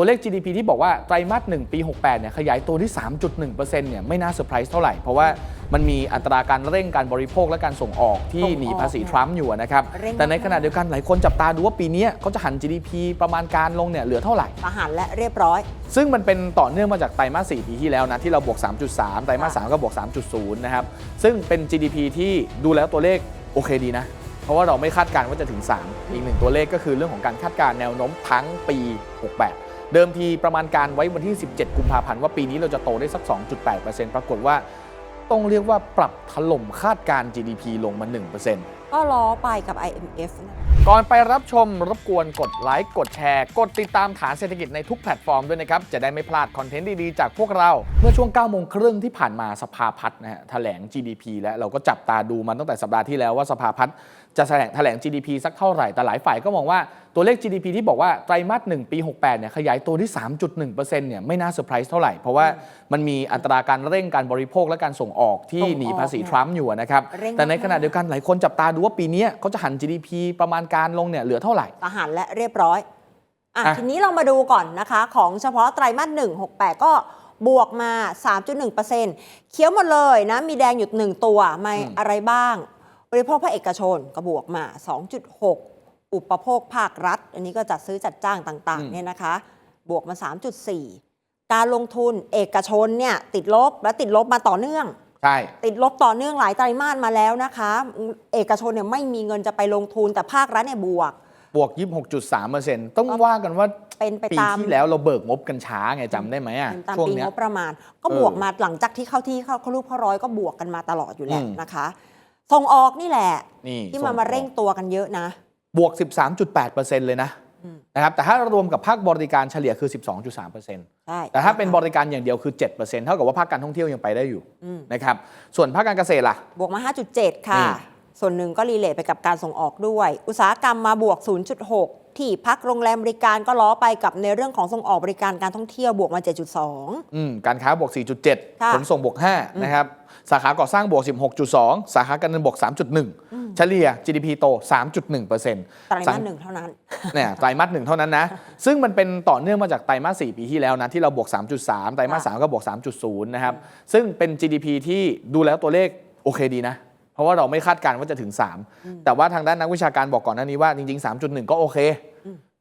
ตัวเลข GDP ที่บอกว่าไตรมาส1ปี 68 เนี่ยขยายตัวที่ 3.1%เนี่ยไม่น่าเซอร์ไพรส์เท่าไหร่ เพราะว่ามันมีอัตราการเร่งการบริโภคและการส่งออกที่ส่งออกหนีภาษีทรัมป์อยู่นะครับ เร่ง แต่ในขณะเดียวกันหลายคนจับตาดูว่าปีเนี้ยเขาจะหัน GDP ประมาณการลงเนี่ยเหลือเท่าไหร่ประหารและเรียบร้อย ซึ่งมันเป็นต่อเนื่องมาจากไตรมาส4ปีที่แล้วนะ ที่เราบวก 3.3 ไตรมาส3ก็บวก 3.0 นะครับ ซึ่งเป็น GDP ที่ดูแล้วตัวเลขโอเคดีนะ เพราะว่าเราไม่คาดการณ์ว่าจะถึง 3 อีกหนึ่งตัวเลขก็คือเรื่องของการคาดการณ์แนวโน้มทั้งปี 68 เดิมทีประมาณการไว้วันที่ 17 กุมภาพันธ์ว่าปีนี้เราจะโตได้สัก 2.8%ปรากฏว่าต้องเรียกว่าปรับถล่มคาดการณ์ GDP ลงมา 1%ก็ล้อไปกับ IMF นะก่อนไปรับชมรบกวนกดไลค์กดแชร์กดติดตามฐานเศรษฐกิจในทุกแพลตฟอร์มด้วยนะครับ จะได้ไม่พลาดคอนเทนต์ดี ๆ จากพวกเรา เมื่อช่วง9โมงครึ่งที่ผ่านมาสภาพัฒน์นะฮะแถลง GDP และเราก็จับตาดูมันตั้งแต่สัปดาห์ที่แล้วว่าสภาพัฒน์จะแถลงแถลง GDP สักเท่าไหร่ แต่หลายฝ่ายก็มองว่าตัวเลข GDP ที่บอกว่าไตรมาส1ปี 68เนี่ยขยายตัวที่ 3.1%เนี่ยไม่น่าเซอร์ไพรส์เท่าไหร่ เพราะว่ามันมีอัตราการเร่งการบริโภคและการส่งออกที่หนีภาษีทรัมป์อยู่นะครับแต่ในขณะเดียวกันหลายคนจับตาดูว่าปีนี้เขาจะหัน GDP ประมาณการลงเนี่ยเหลือเท่าไหร่ประหารและเรียบร้อยอะอะ ทีนี้เรามาดูก่อนนะคะ ของเฉพาะไตรมาส1 68 ก็บวกมา 3.1%เคี้ยวหมดเลยนะ มีแดงอยู่หนึ่งตัวไม่อะไรบ้าง บริโภคภาคเอกชนก็บวกมา 2.6 อุปโภคภาครัฐ อันนี้ก็จัดซื้อจัดจ้างต่างๆเนี่ยนะคะ บวกมา 3.4 การลงทุนเอกชนเนี่ยติดลบและติดลบมาต่อเนื่อง ใช่ ติดลบต่อเนื่องหลายไตรมาสมาแล้วนะคะ เอกชนเนี่ยไม่มีเงินจะไปลงทุนแต่ภาครัฐเนี่ยบวก บวก 26.3%ต้องว่ากันว่าเป็นไปปีตามที่แล้วเราเบิกงบกันช้าไงจำได้ไหมอะเป็นตามช่วงปีเนี้งย บประมาณ ก็เออบวกมาหลังจากที่เข้าที่เข้าเขารูปเข้าร้อยก็บวกกันมาตลอดอยู่แล้วอืม นะคะ ส่งออกนี่แหละ นี่ที่ส่มางมาเร่งตัวกันเยอะนะ บวก 13.8%เลยนะอืม นะครับแต่ถ้ารวมกับภาคบริการเฉลี่ยคือ 12.3%ใช่แต่ถ้าเป็นบนะคะริการอย่างเดียวคือ 7%เท่ากับว่าภาคการท่องเที่ยวยังไปได้อยู่อืมนะครับส่วนภาคการเกษตรล่ะ บวกมา 5.7 ค่ะนี่ส่วนหนึ่งก็รีเลทไปกับการส่งออกด้วย อุตสาหกรรมมาบวก 0.6 ที่พักโรงแรมบริการก็ล้อไปกับในเรื่องของส่งออกบริการการท่องเที่ยวบวกมา 7.2อืมการค้าบวกค่ะ4.7 ขนส่งบวก 5 นะครับ สาขาก่อสร้างบวก 16.2 สาขาการเงินบวก 3.1เฉลี่ย GDP โต 3.1%ไตรมาสหนึ่งเท่านั้นเนี่ยไตรมาสหนึ่งเท่านั้นนะ ซึ่งมันเป็นต่อเนื่องมาจากไตรมาส4ปีที่แล้วนะ ที่เราบวก 3.3 ไตรมาส3ก็บวก 3.0 นะครับ ซึ่งเป็น GDP ที่ดูแล้วตัวเลขโอเคดีนะ เพราะว่าเราไม่คาดการณ์ว่าจะถึง 3 แต่ว่าทางด้านนักวิชาการบอกก่อนหน้านี้ว่าจริง ๆ 3.1 ก็โอเค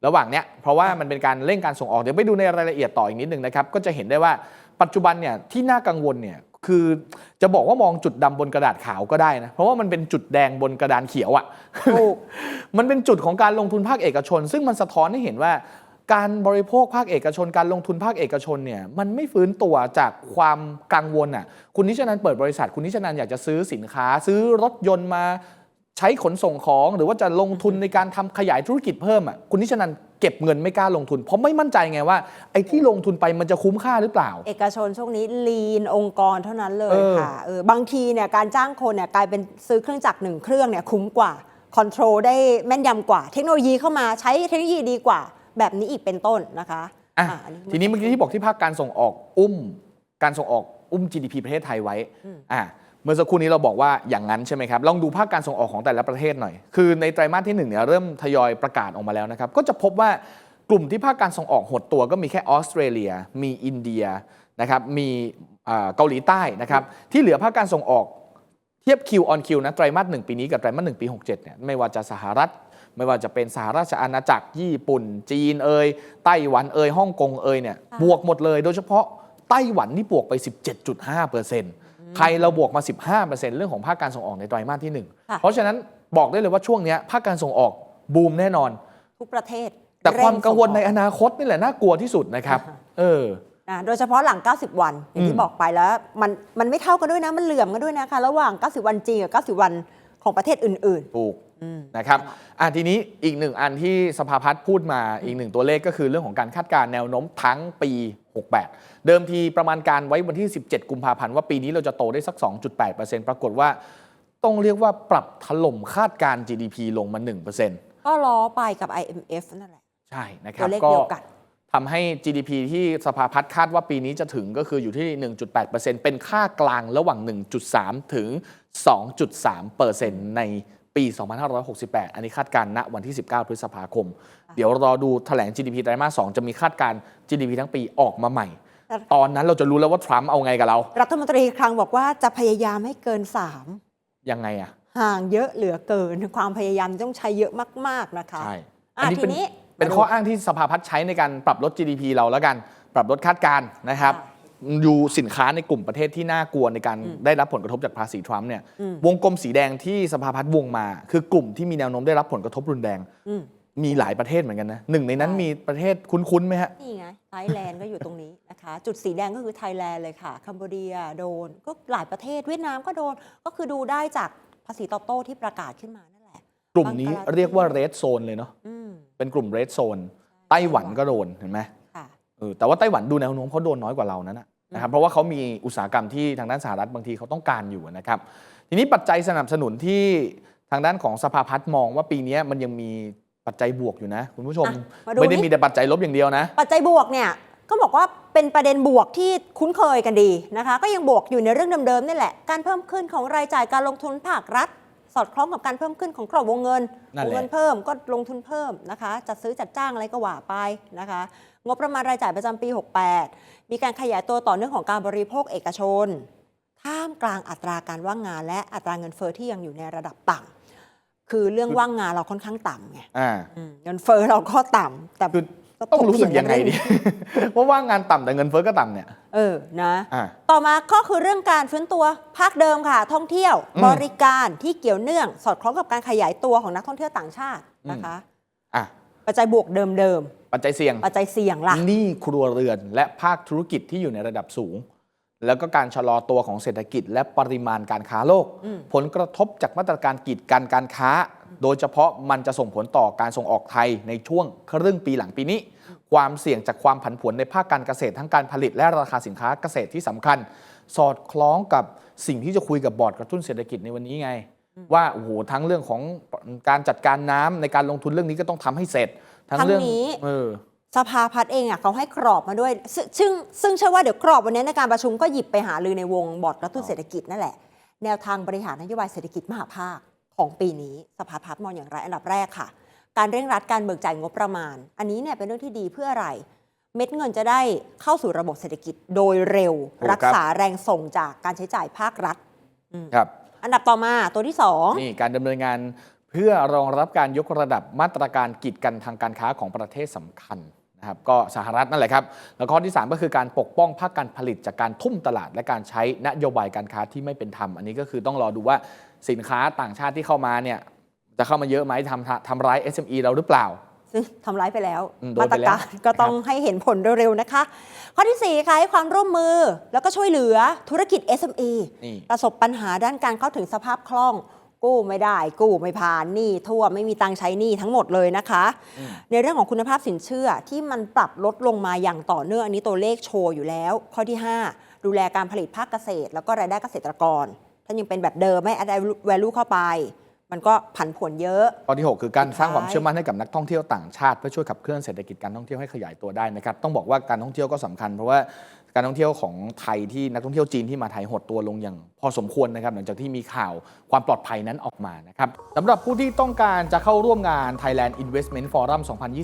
ระหว่างเนี้ยเพราะว่ามันเป็นการเร่งการส่งออกเดี๋ยวไปดูในรายละเอียดต่ออีกนิดนึงนะครับก็จะเห็นได้ว่าปัจจุบันเนี่ยที่น่ากังวลเนี่ย คือจะบอกว่ามองจุดดำบนกระดาษขาวก็ได้นะเพราะว่ามันเป็นจุดแดงบนกระดานเขียวอะ่ะถูกมันเป็นจุดของการลงทุนภาคเอกชน ซึ่งมันสะท้อนให้เห็นว่า การบริโภคภาคเอกชน การลงทุนภาคเอกชนเนี่ยมันไม่ฟื้นตัวจากความกังวลอะคุณนิชนันเปิดบริษัท คุณนิชนันอยากจะซื้อสินค้า ซื้อรถยนต์มา ใช้ขนส่งของหรือว่าจะลงทุนในการทำขยายธุรกิจเพิ่มอะคุณนิชนันเก็บเงินไม่กล้าลงทุน เพราะไม่มั่นใจไงว่าไอ้ที่ลงทุนไปมันจะคุ้มค่าหรือเปล่า เอกชนช่วงนี้ลีนองค์กรเท่านั้นเลยเออค่ะเออบางทีเนี่ยการจ้างคนเนี่ยกลายเป็นซื้อเครื่องจักรหนึ่งเครื่องเนี่ยคุ้มกว่าคอนโทรลได้แม่นยำกว่า เทคโนโลยีเข้ามาใช้เทคโนโลยีดีกว่า แบบนี้อีกเป็นต้นนะคะอะอะอันนี้ทีนี้เมื่อกี้ที่บอกที่ภาคการส่งออกอุ้ม การส่งออกอุ้ม GDP ประเทศไทยไว้อะ เมื่อสักครู่นี้เราบอกว่าอย่างนั้นใช่ไหมครับ ลองดูภาคการส่งออกของแต่ละประเทศหน่อย คือในไตรมาสที่หนึ่งเนี่ยเริ่มทยอยประกาศออกมาแล้วนะครับ ก็จะพบว่ากลุ่มที่ภาคการส่งออกหดตัวก็มีแค่ออสเตรเลีย มีอินเดียนะครับ มีเกาหลีใต้นะครับ ที่เหลือภาคการส่งออกเทียบ Q on Q นคิวนะไตรมาสหนึ่งปีนี้กับไตรมาสหนึ่งปี 67เนี่ยไม่ว่าจะสหรัฐไม่ว่าจะเป็นสหราชอาณาจักรญี่ปุ่น จีนเอยไต้หวันเอยฮ่องกงเอยเนี่ยบวกหมดเลย โดยเฉพาะไต้หวันนี่บวกไป 17.5% ไทยเราบวกมา 15%เรื่องของภาคการส่งออกในไตรมาสที่ค่ะ1เพราะฉะนั้นบอกได้เลยว่าช่วงเนี้ยภาคการส่งออกบูมแน่นอน ทุกประเทศ แต่ความกังวลในเร่อนาคตนี่แหละน่ากลัวที่สุดนะครับอ่าฮะเออนะโดยเฉพาะหลัง 90 วัน อย่างอืที่มบอกไปแล้วมันมันไม่เท่ากันด้วยนะ มันเหลื่อมกันด้วยนะคะ ระหว่าง 90 วันจริงกับ 90 วันของประเทศอื่นถูกๆอืม นะครับอะทีนี้อีกหนึ่งอันที่สภาพัฒน์พูดมาอีกหนึ่งตัวเลขก็คือเรื่องของการคาดการณ์แนวโน้มทั้งปี 68 เดิมทีประมาณการไว้วันที่ 17 กุมภาพันธ์ว่าปีนี้เราจะโตได้สัก 2.8%ปรากฏว่าต้องเรียกว่าปรับถล่มคาดการณ์ GDP ลงมา 1%ก็ล้อไปกับ IMF นั่นแหละ ใช่นะคตัรับวเลขก็เดียวกันทำให้ GDP ที่สภาพัฒน์คาดว่าปีนี้จะถึงก็คืออยู่ที่ 1.8%เป็นค่ากลางระหว่าง 1.3 ถึง 2.3%ใน ปี 2568 อันนี้คาดการณ์ณวันที่ 19 พฤษภาคม เดี๋ยวรอดูแถลง GDP ไตรมาส 2 จะมีคาดการณ์ GDP ทั้งปีออกมาใหม่แต่ตอนนั้นเราจะรู้แล้วว่าทรัมป์เอาไงกับเรา รัฐมนตรีคลังบอกว่าจะพยายามให้เกินยังไงอะ3ห่างเยอะเหลือเกิน ความพยายามต้องใช้เยอะมาก ๆ นะคะใช่อะอันนี้เป็นทีนี้เป็นมาดูข้ออ้างที่สภาพัฒน์ใช้ในการปรับลด GDP เราแล้วกัน ปรับลดคาดการณ์นะครับค่ะ ดูสินค้าในกลุ่มประเทศที่น่ากลัวในการได้รับผลกระทบจากภาษีทรัมป์เนี่ยอืมวงกลมสีแดงที่สภาพัฒน์วงมา คือกลุ่มที่มีแนวโน้มได้รับผลกระทบรุนแรงอืมมีหลายประเทศเหมือนกันนะหนึ่งในนั้นใช่มีประเทศคุ้นๆไหมฮะ นี่ไงไทยแลนด์ก็อยู่ตรงนี้นะคะ จุดสีแดงก็คือไทยแลนด์เลยค่ะคัมโบเดียโดน ก็หลายประเทศเวียดนามก็โดน ก็คือดูได้จากภาษีตอบโต้ที่ประกาศขึ้นมานั่นแหละ กลุ่มนี้บังกลาเทศเรียกว่าเรดโซนเลยเนาะอืมเป็นกลุ่มเรดโซนไต้หวันก็โดนเห็นไหมค่ะ เออแต่ว่าไต้หวันดูแนวโน้มเขาโดนน้อยกว่าเรานั้นนะนะครับเพราะว่าเขามีอุตสาหกรรมที่ทางด้านสหรัฐบางทีเขาต้องการอยู่นะครับ ทีนี้ปัจจัยสนับสนุนที่ทางด้านของสภาพัฒน์มองว่าปีนี้มันยังมีปัจจัยบวกอยู่นะคุณผู้ชมอะมาดูไม่ได้นี่มีแต่ปัจจัยลบอย่างเดียวนะ ปัจจัยบวกเนี่ยก็บอกว่าเป็นประเด็นบวกที่คุ้นเคยกันดีนะคะ ก็ยังบวกอยู่ในเรื่องเดิมๆนี่แหละ การเพิ่มขึ้นของรายจ่ายการลงทุนภาครัฐ สอดคล้องกับการเพิ่มขึ้นของกรอบวงเงินนั่นวแหละงเงินเพิ่มก็ลงทุนเพิ่มนะคะ จัดซื้อจัดจ้างอะไรก็ว่าไปนะคะ งบประมาณรายจ่ายประจำปี 68 มีการขยายตัวต่อเนื่องของการบริโภคเอกชน ท่ามกลางอัตราการว่างงาน และอัตราเงินเฟอ้อที่ยังอยู่ในระดับต่ำคือเรื่องว่างงานเราค่อนข้างต่ำไงอ่าอืมเงินเฟ้อเราก็ต่ำแต่คือก็ต้องรู้สึกถเถียังไงนดีว่าว่างงานต่ำแต่เงินเฟ้อก็ต่ำเนี่ย เออนะอ่าต่อมาก็คือเรื่องการฟื้นตัวภาคเดิมค่ะ ท่องเที่ยวอืมบริการที่เกี่ยวเนื่อง สอดคล้องกับการขยายตัวของนักท่องเที่ยวต่างชาตินะคะอะ ปัจจัยบวกเดิมปัจจัยเสี่ยงๆ ปัจจัยเสี่ยงล่ะ หนี้ครัวเรือน และภาคธุรกิจที่อยู่ในระดับสูง แล้วก็การชะลอตัวของเศรษฐกิจ และปริมาณการค้าโลก อืม ผลกระทบจากมาตรการกีดกันการค้า โดยเฉพาะมันจะส่งผลต่อการส่งออกไทยในช่วงครึ่งปีหลังปีนี้ ความเสี่ยงจากความผันผวนในภาคการเกษตรทั้งการผลิตและราคาสินค้าเกษตรที่สำคัญ สอดคล้องกับสิ่งที่จะคุยกับบอร์ดกระตุ้นเศรษฐกิจในวันนี้ไง ว่าโอ้โหทั้งเรื่องของ การจัดการน้ำในการลงทุนเรื่องนี้ก็ต้องทำให้เสร็จ ทั้งเรื่องทั้งนี้เออสภาพัฒน์เองอะเขาให้กรอบมาด้วยซึ่งซึ่งซึ่งเชื่อว่าเดี๋ยวกรอบวันนี้ในการประชุมก็หยิบไปหาลือในวงบอร์ดกระตุ้นเศรษฐกิจนั่นแหละ แนวทางบริหารนโยบายเศรษฐกิจมหาภาคของปีนี้ สภาพัฒน์มองอย่างไรอันดับแรกค่ะ การเร่งรัดการเบิกจ่ายงบประมาณ อันนี้เนี่ยเป็นเรื่องที่ดีเพื่ออะไร เม็ดเงินจะได้เข้าสู่ระบบเศรษฐกิจโดยเร็วถูกครับรักษาแรงส่งจากการใช้จ่ายภาครัฐครับอันดับต่อมาตัวที่สองนี่การดำเนินงาน เพื่อรองรับการยกระดับมาตรการกีดกันทางการค้าของประเทศสำคัญนะครับก็สหรัฐนั่นแหละครับ แล้วข้อที่ 3 ก็คือการปกป้องภาคการผลิตจากการทุ่มตลาดและการใช้นโยบายการค้าที่ไม่เป็นธรรม อันนี้ก็คือต้องรอดูว่าสินค้าต่างชาติที่เข้ามาเนี่ยจะเข้ามาเยอะไหมทำทำร้าย SME เราหรือเปล่า ซึ่งทำร้ายไปแล้วอืมโดนมาไปตรแล้วการก็ต้องให้เห็นผลเร็วๆนะคะ ข้อที่ 4 ค่ะให้ความร่วมมือแล้วก็ช่วยเหลือธุรกิจ SME นี่ประสบปัญหาด้านการเข้าถึงสภาพคล่อง กู้ไม่ได้ กู้ไม่ผ่านหนี้ทั่วมไม่มีตังค์ใช้หนี้ทั้งหมดเลยนะคะ ในเรื่องของคุณภาพสินเชื่อที่มันปรับลดลงมาอย่างต่อเนื่องอันนี้ตัวเลขโชว์อยู่แล้ว ข้อที่ 5 ดูแลการผลิตภาคเกษตร แล้วก็รายได้เกษตรกรถ้ายังเป็นแบบเดิมไม่ add value เข้าไป มันก็ผันผวนเยอะ ข้อที่ 6 คือการสุดท้ายสร้างความเชื่อมั่นให้กับนักท่องเที่ยวต่างชาติเพื่อช่วยขับเคลื่อนเศรษฐกิจการท่องเที่ยวให้ขยายตัวได้นะครับต้องบอกว่าการท่องเที่ยวก็สำคัญเพราะว่าการท่องเที่ยวของไทยที่นักท่องเที่ยวจีนที่มาไทยหดตัวลงอย่างพอสมควรนะครับหลังจากที่มีข่าวความปลอดภัยนั้นออกมานะครับสำหรับผู้ที่ต้องการจะเข้าร่วมงาน Thailand Investment Forum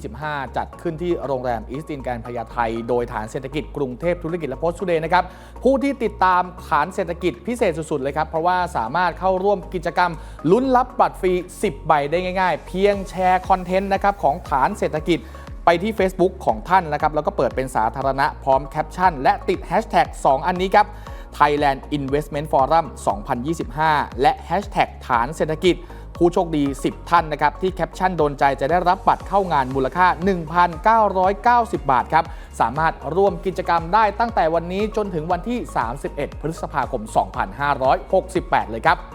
2025 จัดขึ้นที่โรงแรมอีสตินแกรนพญาไทใดยฐานเศรษฐกิจกรุงเทพธุรกิจและโพสต์ทูเดย์นะครับผู้ที่ติดตามฐานเศรษฐกิจพิเศษสุดๆเลยครับเพราะว่าสามารถเข้าร่วมกิจกรรมลุ้นรับบัตรฟรี 10 ใบได้ง่าย ๆ เพียงแชร์คอนเทนต์นะครับของฐานเศรษฐกิจ ไปที่ Facebook ของท่านนะครับแล้วก็เปิดเป็นสาธารณะพร้อมแคปชั่น และติด Hashtag 2 อันนี้ครับ Thailand Investment Forum 2025 และ Hashtag ฐานเศรษฐกิจ ผู้โชคดี 10 ท่านนะครับ ที่แคปชั่นโดนใจจะได้รับบัตรเข้างานมูลค่า 1,990 บาทครับ สามารถร่วมกิจกรรมได้ตั้งแต่วันนี้จนถึงวันที่ 31 พฤษภาคม 2568 เลยครับ